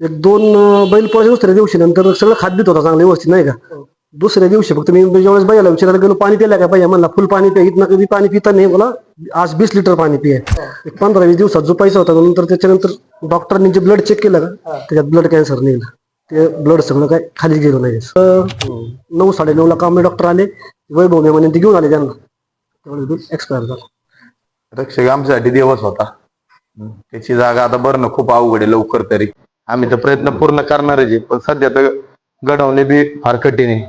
एक दोन अं, बैल पोळाच्या दुसऱ्या दिवशी नंतर सगळं खाद्य होता चांगलं व्यवस्थित नाही का? दुसऱ्या दिवशी फक्त मी ज्यावेळेस बैला विचारायला गेलो पाणी पिला का भैया म्हणला फुल पाणी पिया इथनं कधी पाणी पिता नाही. मला आज वीस लिटर पाणी पिया. एक पंधरा वीस दिवसात जो पैसा होता नंतर त्याच्यानंतर डॉक्टरांनी जे ब्लड चेक केलं का त्याच्यात ब्लड कॅन्सर निघलं. ते ब्लड सगळं काय खाली गेलं नाही. अं, नऊ साडे नऊ ला कांबळे डॉक्टर आले वैभव मेमाने ते घेऊन आले त्यांना. त्यामुळे एक्सपायर झाला. रक्षक आमच्यासाठी दिवस होता. त्याची जागा आता भरणं खूप अवघड आहे लवकर तरी. आम्ही तर प्रयत्न पूर्ण करणारच आहे पण सध्या तर घडवणे बी फार कठीण आहे.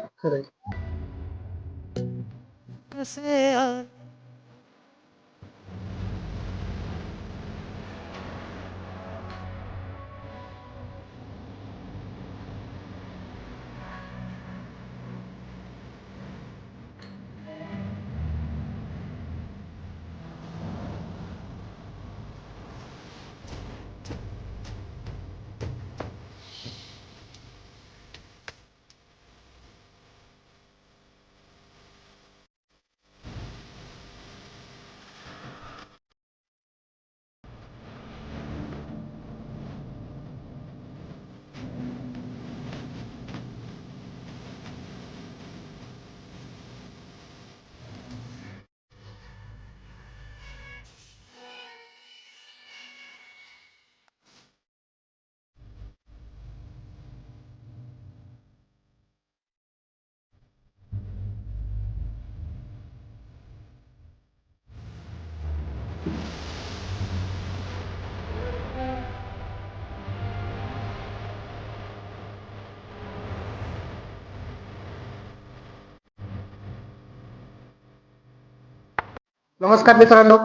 नमस्कार मित्रांनो.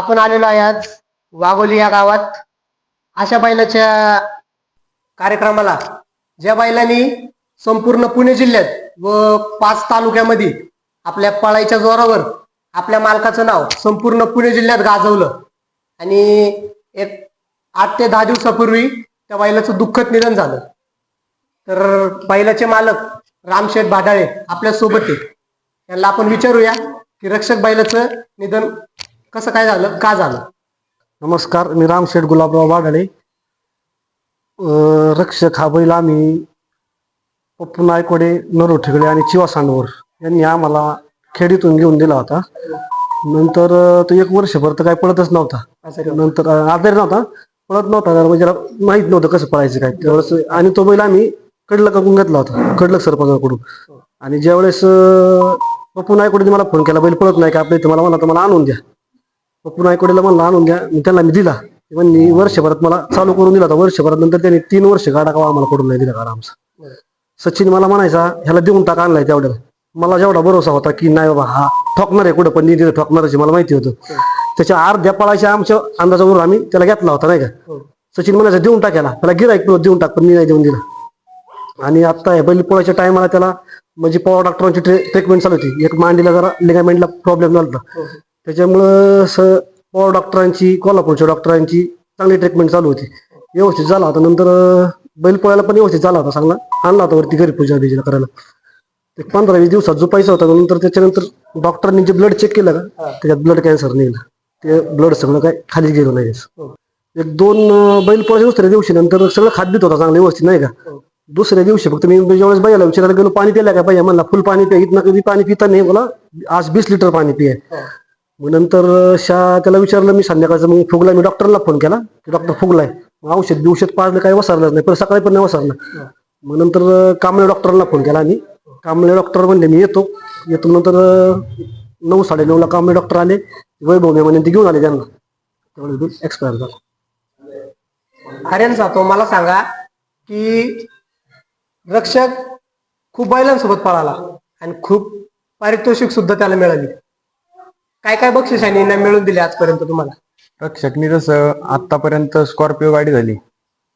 आपण आलेलो आहे आज वाघोली या गावात. अशा बैलाच्या कार्यक्रमाला ज्या बैलांनी संपूर्ण पुणे जिल्ह्यात व पाच तालुक्यामध्ये आपल्या पळाईच्या जोरावर आपल्या मालकाचं नाव संपूर्ण पुणे जिल्ह्यात गाजवलं. आणि एक आठ ते दहा दिवसापूर्वी त्या बैलाचं दुःखद निधन झालं. तर बैलाचे मालक रामशेठ भाडाळे आपल्यासोबत आहे त्यांना आपण विचारूया. की रक्षक बैलाचं निधन कसं काय झालं? का झालं? नमस्कार मी रामशेठ गुलाबराव अं, रक्षक हा बैल आम्ही पप्पू नायकोडे नरोठेकडे आणि चिवा सांडवर यांनी आम्हाला खेडीतून घेऊन दिला होता. नंतर तो एक वर्षभर तर काय पळतच नव्हता. नंतर अं, आजारी नव्हता. पळत नव्हता म्हणजे माहीत नव्हतं कसं पळायचं काय. त्यावेळेस आणि तो बैल आम्ही कडलक घेतला होता कडलक सरपंचाकडून. आणि ज्यावेळेस पप्पू नायकोडे मला फोन केला बैल पळत नाही का? आपल्या इथं मला म्हणला मला आणून द्या. पप्पू नायकोडेला म्हणलं आणून द्या. मी त्यांना मी दिला. ते म्हणली वर्षभरात मला चालू करून दिला होता. वर्षभरात नंतर त्यांनी तीन वर्ष गाडा का आम्हाला करून नाही दिला गाडा आमचा. सचिन मला म्हणायचा ह्याला देऊन टाका आणलाय तेवढ्याला. मला जेवढा भरोसा होता की नाही बाबा हा ठोकणार आहे कुठं पण निधी ठोकणारच मला माहिती होतं. त्याच्या अर्ध्या पळाच्या आमच्या अंदाजावरून आम्ही त्याला घेतला होता नाही का? सचिन म्हणायचं देऊन टाकायला त्याला गिरायक देऊन टाक पण मी नाही देऊन दिला. आणि आता हे बैल पोळाच्या टायमाला त्याला म्हणजे पॉवर डॉक्टरांची ट्रीटमेंट चालू होती. एक मांडीला जरा लिगामेंटला प्रॉब्लेम झाला होता. त्याच्यामुळं स पॉवर डॉक्टरांची कोल्हापूरच्या डॉक्टरांची चांगली ट्रीटमेंट चालू होती. व्यवस्थित झाला होता. नंतर अं, बैल पोळ्याला पण व्यवस्थित झाला होता चांगला. आणला होता वरती घरी पूजा बिजा करायला. एक पंधरा वीस दिवसात जो पैसा होता. नंतर त्याच्यानंतर डॉक्टरांनी जे ब्लड चेक केलं का त्याच्यात ब्लड कॅन्सर निघलं. ते ब्लड सगळं काय खाली गेलं नाही. एक दोन अं, बैल पोळाच्या दुसऱ्या दिवशी नंतर सगळं खाद्य होता चांगलं व्यवस्थित नाही का? दुसऱ्या दिवशी फक्त मी ज्यावेळेस बैला विचारायला गेलो पाणी पिला का भैया म्हणला फुल पाणी पिया इथनं कधी पाणी पिता नाही. मला आज वीस लिटर पाणी पिया. मग नंतर शा त्याला विचारलं मी संध्याकाळचं मग फुगला मी डॉक्टरला फोन केला की डॉक्टर फुगलाय. औषध बिवषध पाजलं काही वसरलं नाही पण सकाळी पण नाही वसरलं. मग नंतर अं, कांबळे डॉक्टरला फोन केला आणि कांबळे डॉक्टर म्हणले मी येतो. येतो नंतर नऊ साडे नऊला कांबळे डॉक्टर आले. वैभव मेमाने ते घेऊन आले त्यांना. एक्सपायर झाला. आर्यन सातो मला सांगा की रक्षक खूप बैलांसोबत पळाला आणि खूप पारितोषिक सुद्धा त्याला मिळाली. काय काय बक्षिसांनी इनाम मिळून दिले आजपर्यंत तुम्हाला? रक्षकनी जसं आतापर्यंत स्कॉर्पिओ गाडी झाली.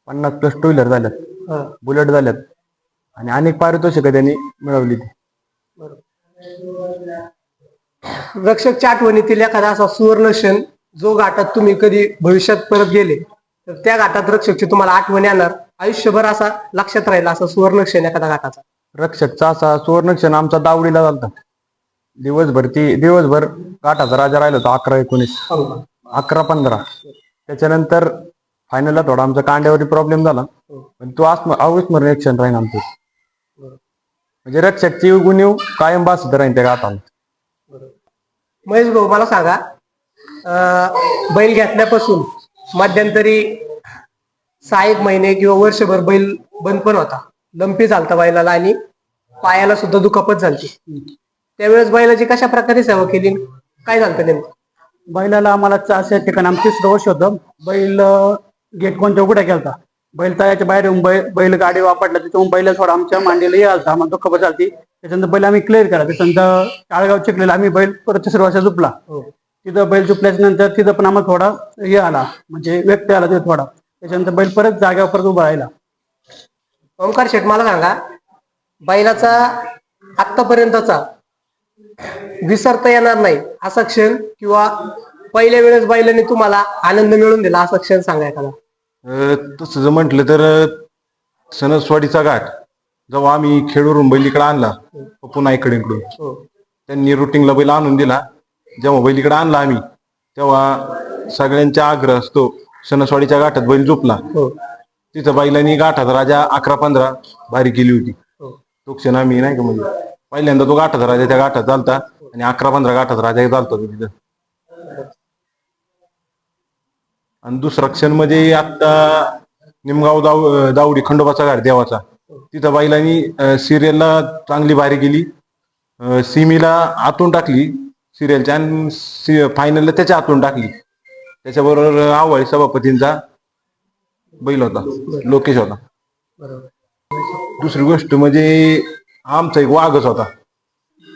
पन्नास प्लस टू व्हीलर झाल्यात. हा, बुलेट झाल्यात. आणि अनेक पारितोषिकं त्यांनी मिळवली. ती रक्षकच्या आठवणीतील एखादा असा सुवर्ण क्षण जो घाटात तुम्ही कधी भविष्यात परत गेले तर त्या घाटात रक्षकची तुम्हाला आठवण येणार. आयुष्यभर असा लक्षात राहील असा सुवर्ण क्षण एखादा घाटाचा. रक्षकचा असा सुवर्णक्षण आमचा दावडीला झालता. दिवसभर ती दिवसभर काठाचा राजा राहिला होता अकरा एकोणीस अकरा पंधरा. त्याच्यानंतर फायनलला थोडा आमचा कांड्यावरती प्रॉब्लेम झाला. पण तो आस्म- अविस्मरणीय ऍक्शन राहील आमचं. म्हणजे रक्षकची गुणीव कायम बासित राहील त्या गाठाला महेश भाऊ मला सांगा अं, बैल घेतल्यापासून मध्यंतरी सहा एक महिने किंवा वर्षभर बैल बंद पण होता. लंपी झालता बैलाला आणि पायाला सुद्धा दुखापत झाली त्यावेळेस बैलाची कशा प्रकारे सेवा केली? काय झालं नेमकं? बैलाला आम्हाला अशा ठिकाणी आमचं तिसरं वर्ष होतं. बैल गेट कोणत्या उघड्या केलता बैल तयाच्या बाहेर येऊन बैल बैल गाडी वापरला त्याच्याहून बैल थोडा आमच्या मांडीला यायला आम्हाला तो खबर झाली त्याच्यानंतर बैल आम्ही क्लिअर केला. त्याच्यानंतर टाळगाव चिखलेला आम्ही बैल परत तिसऱ्या वर्षात झुपला. तिथं बैल झुपल्याच्या नंतर तिथं पण आम्हाला थोडा हे आला म्हणजे व्यक्त आला तिथं थोडा. त्याच्यानंतर बैल परत जाग्यावर परत उभा राहिला. ओंकार शेठ मला सांगा बैलाचा आतापर्यंतचा विसरता येणार नाही असा क्षण किंवा पहिल्या वेळेस बैलाने तुम्हाला आनंद मिळून दिला असा क्षण सांगा एखादा. अ, तसं जर म्हटलं तर अ, सणसवाडीचा घाट जेव्हा आम्ही खेळवरून बैल इकडे आणला पप्पू नाईकडे इकडून हो. त्यांनी रुटीनला बैल आणून दिला. जेव्हा बैल इकडे आणला आम्ही तेव्हा सगळ्यांचा आग्रह असतो सणसवाडीच्या घाटात बैल झोपला. हो. तिथं बैलांनी घाटात राजा अकरा पंधरा बारी केली होती. हो. तो क्षण आम्ही नाही का म्हणजे पहिल्यांदा तो घाटात राजा त्या घाटात चालता आणि अकरा पंधरा घाटात राजा चालतो तो तिथं. आणि दुसरा क्षण म्हणजे आता निमगाव दाव दावडी खंडोबाचा घाट देवाचा. तिथं बैलांनी सिरियलला चांगली बारी केली. सिमीला आतून टाकली. सिरियलच्या आणि फायनलला त्याच्या हातून टाकली. त्याच्याबरोबर आव्हाळी सभापतींचा बैल होता लोकेश होता. बरोबर दुसरी गोष्ट म्हणजे आमचा एक वाघच होता.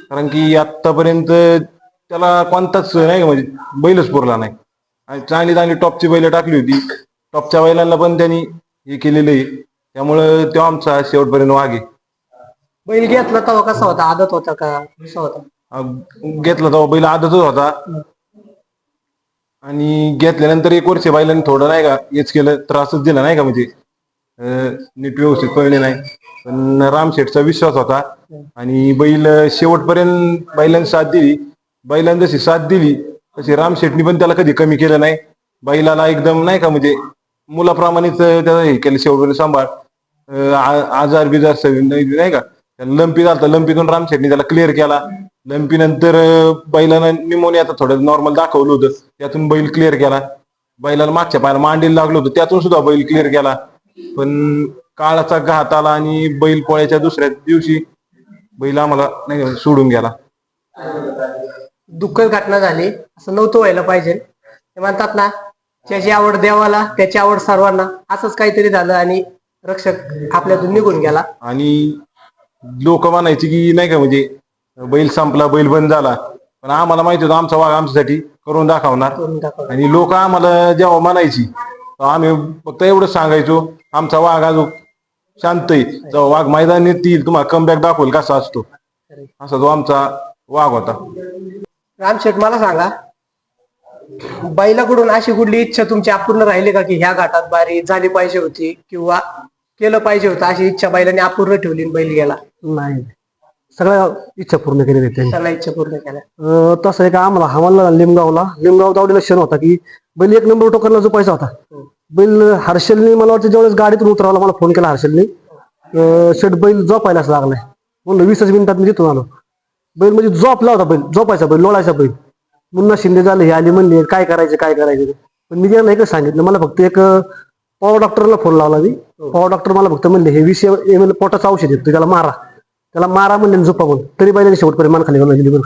कारण की आतापर्यंत त्याला कोणताच नाही का म्हणजे बैलच पुरला नाही. आणि चांगली चांगली टॉपची बैल टाकली होती. टॉपच्या बैलांना पण त्यांनी हे केलेलं आहे. त्यामुळं तो आमचा शेवटपर्यंत वाघ आहे. बैल घेतला तेव्हा कसा होता? आदत होता का? कसा होता? घेतला तेव्हा बैल आदतच होता. आणि घेतल्यानंतर एक वर्ष बैलांनी थोडं नाही का हेच केलं त्रासच दिला नाही का म्हणजे. अं, नीट व्यवस्थित पळले नाही. पण रामशेठचा विश्वास होता. आणि बैल शेवटपर्यंत बैलांनी साथ दिली. बैलांनी जशी साथ दिली तशी रामशेठनी पण त्याला कधी कमी केलं नाही. बैलाला एकदम नाही का म्हणजे मुलाप्रमाणेच त्याला हे केलं शेवटपर्यंत सांभाळ. अं, आ- आजार बिजार सगळे नाही नाही का लंपी झालता लंपीतून रामशेठनी त्याला क्लिअर केला. लंपी नंतर बैलानं निमोनियाचं थोडं नॉर्मल दाखवलं होतं. त्यातून बैल क्लिअर केला. बैलाला मागच्या पायाला मांडीला लागलं होतं. त्यातून सुद्धा बैल क्लिअर केला. पण काळाचा घात आला आणि बैल पोळ्याच्या दुसऱ्या दिवशी बैल आम्हाला नाही सोडून गेला. दुःखद घटना झाली. असं नव्हतं व्हायला पाहिजे. ते म्हणतात ना ज्याची आवड देवाला त्याची आवड सर्वांना असंच काहीतरी झालं आणि रक्षक आपल्यातून निघून गेला. आणि लोक म्हणायची की नाही का म्हणजे बैल संपला बैल बंद झाला. पण आम्हाला माहिती होतं आमचा वाघ आमच्यासाठी करून दाखवणार. आणि लोक आम्हाला जेव्हा म्हणायची आम्ही फक्त एवढंच सांगायचो आमचा वाघ अजून शांत आहे. जेव्हा वाघ मैदानात येईल तुम्हाला कमबॅक दाखवेल कसा असतो. असा तो आमचा वाघ होता. रामशेठ मला सांगा बैलाकडून अशी कुठली इच्छा तुमची अपूर्ण राहिली का की ह्या घाटात बारी झाली पाहिजे होती किंवा केलं पाहिजे होतं अशी इच्छा बैलाने अपूर्ण ठेवली आणि बैल गेला? नाही. सगळ्या इच्छा पूर्ण केलेल्या आहेत त्यांनी. सगळ्या इच्छा पूर्ण केल्या. अं, तसं आहे का आम्हाला हवाला लिमगावला. लिमगाव दावडीला क्षण होता की बैल एक नंबर टोकरला झोपायचा होता. बैल हर्षलनी मला वाटतं ज्यावेळेस गाडीतून उतरावला मला फोन केला हर्षलनी. अं, शेट बैल झोपायलाच लागलाय. म्हणलं वीसच मिनिटात मी तिथून आलो. बैल म्हणजे झोपला होता बैल झोपायचा बैल लोळायचा बैल. मुन्ना शिंदे झाले हे आली म्हणले काय करायचे काय करायचे? पण मी त्यांना एकच सांगितलं मला फक्त एक पॉवर डॉक्टरला फोन लावला मी. पॉवर डॉक्टर मला फक्त म्हणले हे वीस एम एल पोटाचं औषध येतं त्याला मारा. त्याला मारा म्हणले झोपा म्हणून. तरी बैलाने शेवटपर्यंत मान खाली घालून गेली बरं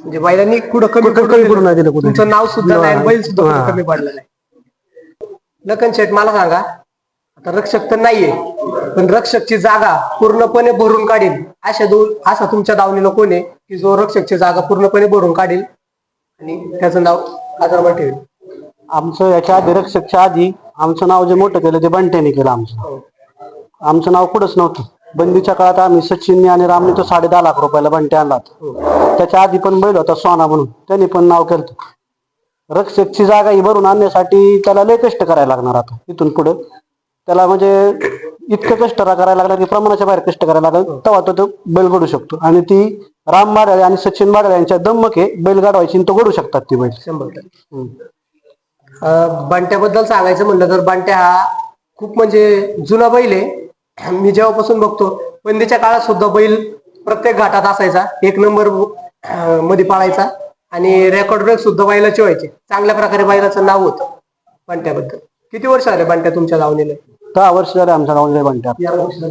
म्हणजे बैलांनी कुठं कमी कुठं कमी पडून नाही दिलं कुठं. तुमचं नाव सुद्धा नाही बैल सुद्धा कुठं हा. कमी पडलं नाही. लखन शेठ मला सांगा आता रक्षक तर नाहीये पण रक्षकची जागा पूर्णपणे भरून काढील. अशा दोन असा तुमच्या दावणीला कोण आहे की जो रक्षकची जागा पूर्णपणे भरून काढील आणि त्याचं नाव आदरवर ठेवेल? आमचं याच्या आधी रक्षकच्या आधी आमचं नाव जे मोठं केलं ते बंट्याने केलं आमचं. आमचं नाव कुठंच नव्हतं. बंदीच्या काळात आम्ही सचिनने आणि रामने तो साडे दहा लाख रुपयाला बंटे आणला होता. त्याच्या आधी पण बैल होता सोना म्हणून. त्यांनी पण नाव केलं रक्षकची जागा ही भरून आणण्यासाठी त्याला लय कष्ट करायला लागणार आता. इथून पुढं त्याला म्हणजे इतकं कष्ट करायला लागणार की प्रमाणाच्या बाहेर कष्ट करायला लागलं. तेव्हा तो तो बैल घडू शकतो. आणि ती राम बाडाळे आणि सचिन बाडाळे यांच्या दम्मक आहे बैल गाडवायची आणि तो घडू शकतात ती बैल. शंभर टक्के. अं, बंट्याबद्दल सांगायचं म्हणलं तर बंट्या हा खूप म्हणजे जुना बैल आहे. मी जेव्हापासून बघतो बंदीच्या काळात सुद्धा बैल प्रत्येक घाटात असायचा. एक नंबरमध्ये पाळायचा आणि रेकॉर्ड ब्रेक सुद्धा बैलाचे व्हायचे. चांगल्या प्रकारे बैलाचं नाव होतं बंट्याबद्दल. किती वर्ष झाले बंट्या तुमच्या लावणीला दहा वर्ष झाले आमच्या गावाला बंट्या.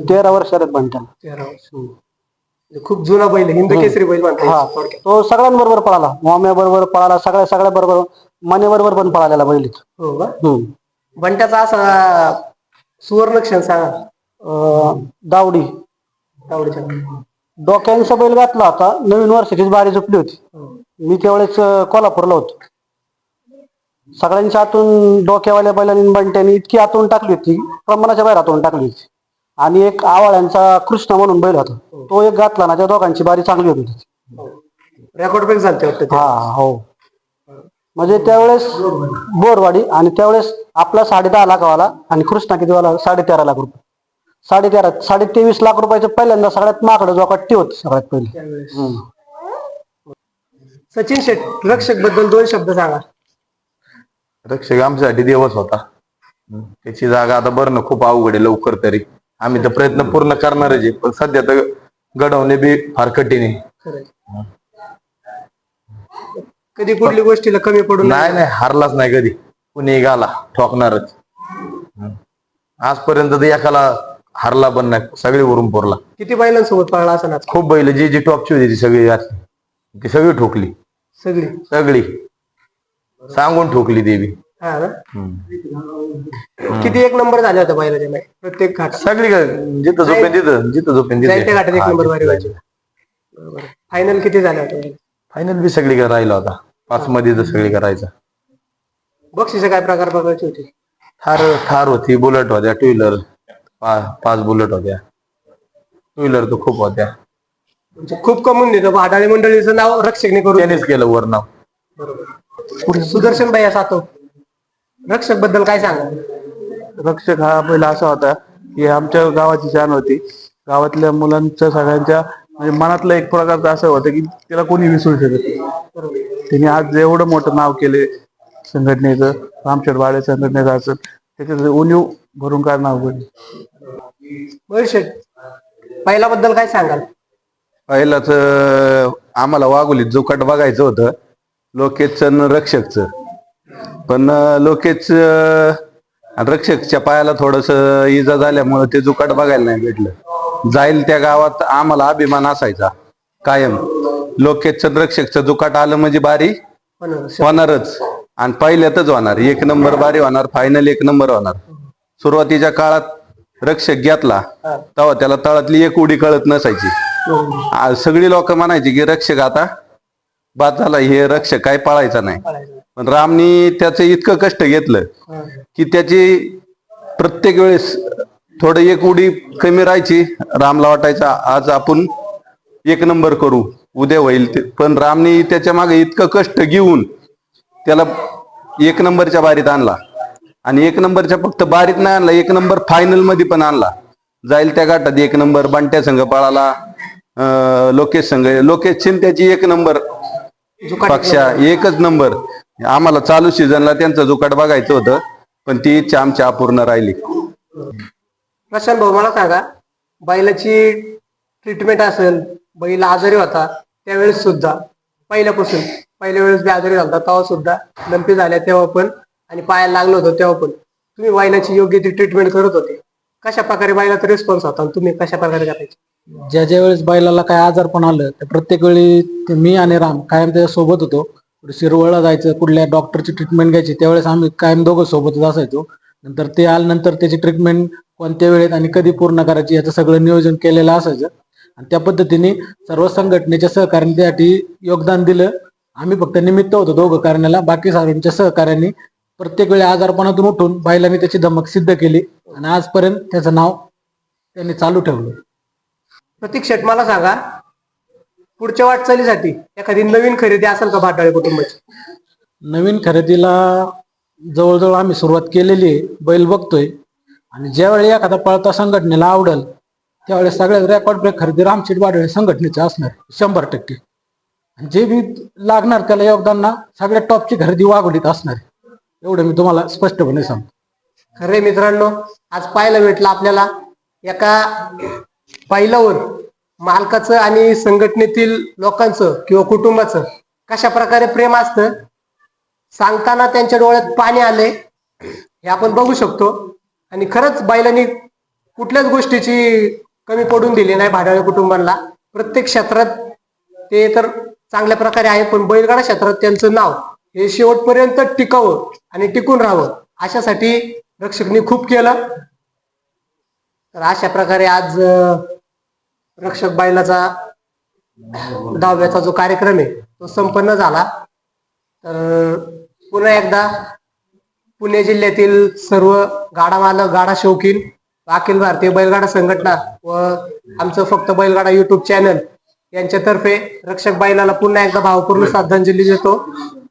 तेरा वर्ष झालेत बंट्या. तेरा वर्ष. म्हणजे खूप जुना बैल हिंद केसरी बैल म्हणता येईल. थोडक्यात. तो सगळ्यांबरोबर पळाला. मोम्या बरोबर पळाला सगळ्या सगळ्या बरोबर मने बरोबर पण पळालेला बैलीत हो. बंट्याचा असा सुवर्ण क्षण सांगा. दावडी. आवडीच्या डोक्यांचा बैल घातला होता. नवीन वर्षाचीच बारी झोपली होती. मी त्यावेळेस अं, कोल्हापूरला होतो. सगळ्यांच्या आतून डोक्यावाल्या बैलांनी बंट्याने इतकी आतून टाकली होती. प्रमाणाच्या बाहेर आतून टाकली होती. आणि एक आवळ्यांचा कृष्ण म्हणून बैल होता. तो एक घातला ना त्या दोघांची बारी चांगली होती. रेकॉर्ड ब्रेक झालते वाटतं ते. हा हो. म्हणजे त्यावेळेस बोरवाडी आणि त्यावेळेस आपला साडे दहा लाखावाला आणि कृष्णा किती वाला? साडे तेरा लाख रुपये. साडे तेरा साडे तेवीस लाख रुपयाचं पहिल्यांदा सगळ्यात माकडं जोकाट होती सगळ्यात पहिले. त्यावेळेस. हम्म. सचिन शेट रक्षकबद्दल दोन शब्द सांगा. रक्षक आमच्यासाठी देवच होता. हम्म. त्याची जागा आता भरणं खूप अवघड आहे लवकर तरी. आम्ही तर प्रयत्न पूर्ण करणारच आहे पण सध्या तर घडवणे बी फार कठीण आहे. खरंय. कधी कुठली गोष्टीला कमी पडून नाही नाही हारलाच नाही कधी. कुणी गाला ठोकणारच. हम्म. आजपर्यंत तर एकाला हारला पण नाही सगळे वरून पोरला. किती बैलांसोबत पळला असं ना खूप बैल जी जी टॉपची होती ती सगळी ती सगळी ठोकली. सगळी? सगळी. सांगून ठोकली देवी हा ना? किती एक नंबर झाले होते बैलाच्या मागे प्रत्येक घाटात. सगळी जिथं झोपेन तिथं जिथं झोपेन जायच्या घाटात एक नंबर वारी फायनल किती झाले होते फायनल बी सगळी राहिला होता. पाच मध्ये तर सगळी करायचा बक्षीस काय प्रकार बघायची होती? थार थार होती बुलेट होत्या टू व्हीलर पाच बुलेट होत्या. टू व्हीलर तर खूप होत्या. म्हणजे खूप कमवून देतो. भाडाळे मंडळीचं नाव रक्षकने करून त्यानेच केलं वर नाव पुढे सुदर्शन भाई सातो रक्षकबद्दल काय सांगा? रक्षक हा पहिला असा होता की आमच्या गावाची जाण होती. गावातल्या मुलांच्या सगळ्यांच्या म्हणजे मनातलं एक प्रकारचं असं होतं की त्याला कोणी विसरू शकत नाही. त्यांनी आज एवढं मोठं नाव केले संघटनेचं रामशेठ बाळे संघटनेचं असेल त्याच्यात उणीव भरून काढणं अवघड पहिला बद्दल काय सांगाल? पहिलाच आम्हाला वाघोलीत जुकाट बघायचं होतं. लोकेशचं आणि रक्षकचं. पण लोकेश रक्षकच्या पायाला थोडस इजा झाल्यामुळे ते जुकाट बघायला नाही भेटलं. जाईल त्या गावात आम्हाला अभिमान असायचा कायम. लोकेशचं रक्षकचं जुकाट आलं म्हणजे बारी होणारच आणि पहिल्यातच होणार. एक नंबर बारी होणार फायनल एक नंबर होणार. सुरुवातीच्या काळात रक्षक घेतला तेव्हा त्याला तळातली एक उडी कळत नसायची. आ- सगळी लोक म्हणायची की रक्षक आता बाद झाला हे रक्षक काय पाळायचा नाही. पण रामनी त्याचं इतकं कष्ट घेतलं की त्याची प्रत्येक वेळेस थोडं एक उडी कमी राहायची. रामला वाटायचा आज आपण एक नंबर करू उद्या होईल. ते पण रामनी त्याच्यामागे इतकं कष्ट घेऊन त्याला एक नंबरच्या बारीत आणला. आणि एक नंबरच्या फक्त बारीत नाही आणला एक नंबर फायनलमध्ये पण आणला. जाईल त्या गाठात एक नंबर बंट्या संघ पळाला लोकेश संघ. लोकेश त्याची एक नंबर पक्षा एकच नंबर. आम्हाला चालू सीझनला त्यांचं जुकाट बघायचं होतं पण ती इच्छा आमची अपूर्ण राहिली. प्रशांत भाऊ मला सांगा बैलाची ट्रीटमेंट असेल बैल आजारी होता त्यावेळेस सुद्धा पहिल्यापासून पहिल्या वेळेस बी आजारी झाला तेव्हा सुद्धा लंपी झाल्या तेव्हा पण आणि पायाला लागलो होतो तेव्हा पण. तुम्ही बैलाची योग्य ती ट्रीटमेंट करत होते. कशा प्रकारे बैलाचा रिस्पॉन्स होता आणि तुम्ही कशा प्रकारे करायचे ज्या ज्या वेळेस बैलाला काय आजार पण आलं तर प्रत्येक वेळी ते मी आणि राम कायम त्याच्या सोबत होतो. कुठे शिरवळला जायचं कुठल्या डॉक्टरची ट्रीटमेंट घ्यायची त्यावेळेस आम्ही कायम दोघं सोबतच असायचो. नंतर ते आल्यानंतर त्याची ट्रीटमेंट कोणत्या वेळेत आणि कधी पूर्ण करायची याचं सगळं नियोजन केलेलं असायचं. आणि त्या पद्धतीने सर्व संघटनेच्या सहकार्याने त्यासाठी योगदान दिलं. आम्ही फक्त निमित्त होतो दोघं करण्याला बाकी सर्वांच्या सहकार्याने प्रत्येक वेळी आजारपणातून उठून बैलांनी त्याची धमक सिद्ध केली आणि आजपर्यंत त्याचं नाव त्यांनी चालू ठेवलं. प्रतीक शेट मला सांगा पुढच्या वाटचालीसाठी एखादी नवीन खरेदी असेल का भाटाळे कुटुंबाची? नवीन खरेदीला जवळजवळ आम्ही सुरुवात केलेली आहे. बैल बघतोय. आणि ज्यावेळी एखादा पळता संघटनेला आवडल त्यावेळेस सगळ्यात रेकॉर्ड ब्रेक खरेदी रामचीट बाडळे संघटनेचे असणार शंभर टक्के. आणि जे बी लागणार त्याला योगदान ना सगळ्यात टॉपची खरेदी वाघोलीत असणार. एवढं मी तुम्हाला स्पष्टपणे सांगतो. खरे मित्रांनो आज पाहायला भेटलं आपल्याला एका बैलावर मालकाचं आणि संघटनेतील लोकांचं किंवा कुटुंबाचं कशा प्रकारे प्रेम असतं सांगताना त्यांच्या डोळ्यात पाणी आले हे आपण बघू शकतो. आणि खरंच बैलांनी कुठल्याच गोष्टीची कमी पडून दिली नाही भाडाळे कुटुंबांना. प्रत्येक क्षेत्रात ते तर चांगल्या प्रकारे आहे पण बैलगाडा क्षेत्रात त्यांचं नाव हे शेवटपर्यंत टिकावं आणि टिकून राहावं. अशासाठी रक्षकनी खूप केलं. तर अशा प्रकारे आज रक्षक बैलाचा दहाव्याचा जो कार्यक्रम आहे तो संपन्न झाला. तर पुन्हा एकदा पुणे जिल्ह्यातील सर्व गाडा मालक गाडा शौकीन अखिल भारतीय बैलगाडा संघटना व आमचं फक्त बैलगाडा युट्यूब चॅनल यांच्यातर्फे रक्षक बैलाला पुन्हा एकदा भावपूर्ण श्रद्धांजली देतो.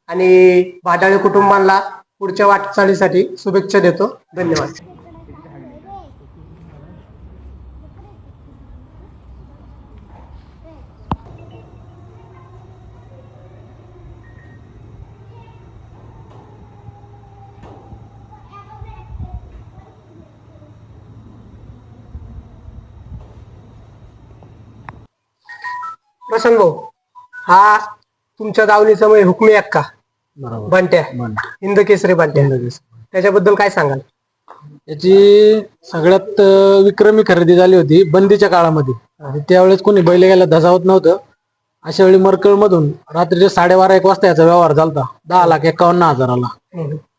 आणि भाडाळे कुटुंबांना पुढच्या वाटचालीसाठी शुभेच्छा देतो. धन्यवाद. प्रसंग हो, हा तुमच्या दावणीचा मय म्हणजे हुकमी अक्का. बरोबर. बंट्या. हिंद केसरी बंट्या. त्याच्याबद्दल काय सांगाल? याची सगळ्यात अं, विक्रमी खरेदी झाली होती बंदीच्या काळामध्ये. आणि त्यावेळेस कोणी बैल घ्यायला धजावत नव्हतं. अशा वेळी मरकळ मधून रात्रीचे साडेबारा एक वाजता याचा व्यवहार झालता. दहा लाख एकावन्न हजाराला.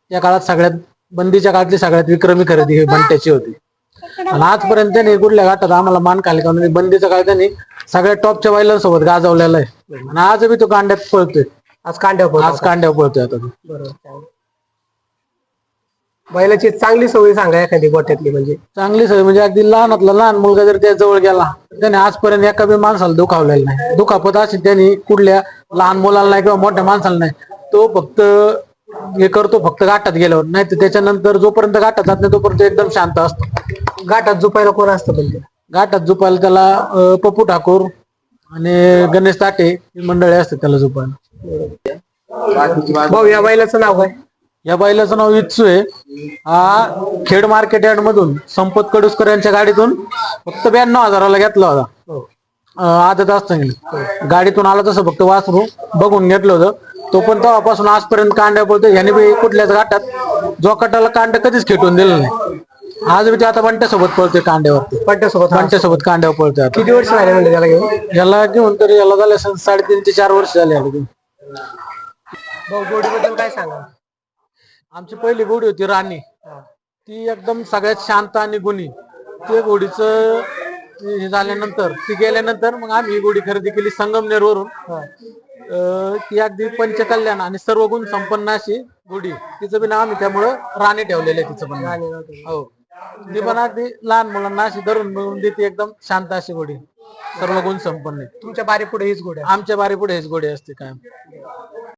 त्या काळात सगळ्यात बंदीच्या काळातली सगळ्यात विक्रमी खरेदी ही बंट्याची होती. आणि आजपर्यंत त्यांनी कुठल्या घाटात आम्हाला मान खाली का बंदीच्या काळात त्यांनी सगळ्या टॉपच्या बैलांसोबत गाजवलेला आहे. आणि आज बी तो कांड्यात पळतोय. आज कांड्या आज कांड्यावर पळतोय आता तो. बरोबर बैलाची चांगली सवय सांगा एखादी गोट्यातली म्हणजे. चांगली सवय म्हणजे अगदी लहानातला लहान मुलगा जर त्या जवळ गेला त्याने आजपर्यंत एका बी माणसाला दुखावलेला नाही. दुखापत अशी त्यांनी कुठल्या लहान मुलाला नाही किंवा मोठ्या माणसाला नाही. तो फक्त हे करतो फक्त गाठात गेल्यावर. नाही तर त्याच्यानंतर जोपर्यंत गाठात जात नाही तोपर्यंत एकदम शांत असतो. घाटात झोपायला कोण असतं पण ते? गाठात झोपायला त्याला अं, पप्पू ठाकूर आणि गणेश ताटे ही मंडळी असतात त्याला झोपायला. भाऊ या बैलाचं नाव काय? या बैलाचं नाव इत्सू आहे. हा खेड मार्केट यार्ड मधून संपत कडुसकर यांच्या गाडीतून फक्त ब्याण्णव हजाराला घेतला होता. हो. अं, आदत असताना गाडीतून आला तसं फक्त वासरू बघून घेतलं होतं. तो पण तेव्हापासून आजपर्यंत कांड्या पळतो याने बी कुठल्याच घाटात जोकाटाला कांड कधीच खेटून दिलं नाही. आज बी ते आता बंट्यासोबत पळतोय कांड्यावरती. बंट्यासोबत बंट्यासोबत कांड्यावर पळतोय आता. किती वर्ष झाले म्हणजे त्याला घेऊन? याला घेऊन तरी याला झाले साडेतीन ते चार वर्ष झाले याला घेऊन. भाऊ जोडीबद्दल काय सांगा? आमची पहिली घोडी होती राणी. ती एकदम सगळ्यात शांत आणि गुणी. ते घोडीचं हे झाल्यानंतर ती गेल्यानंतर मग आम्ही ही घोडी खरेदी केली संगमनेर वरून ती अगदी पंचकल्याण आणि सर्व गुण संपन्न अशी घोडी तिचं बी नाव आम्ही त्यामुळं राणी ठेवलेलं आहे तिचं पण. हो. ती पण अगदी लहान मुलांना अशी धरून मिळून देते एकदम शांत अशी घोडी सर्व गुण संपन्न. तुमच्या बारी पुढे हीच गोड्या आमच्या बारी पुढे हेच घोडी असते काय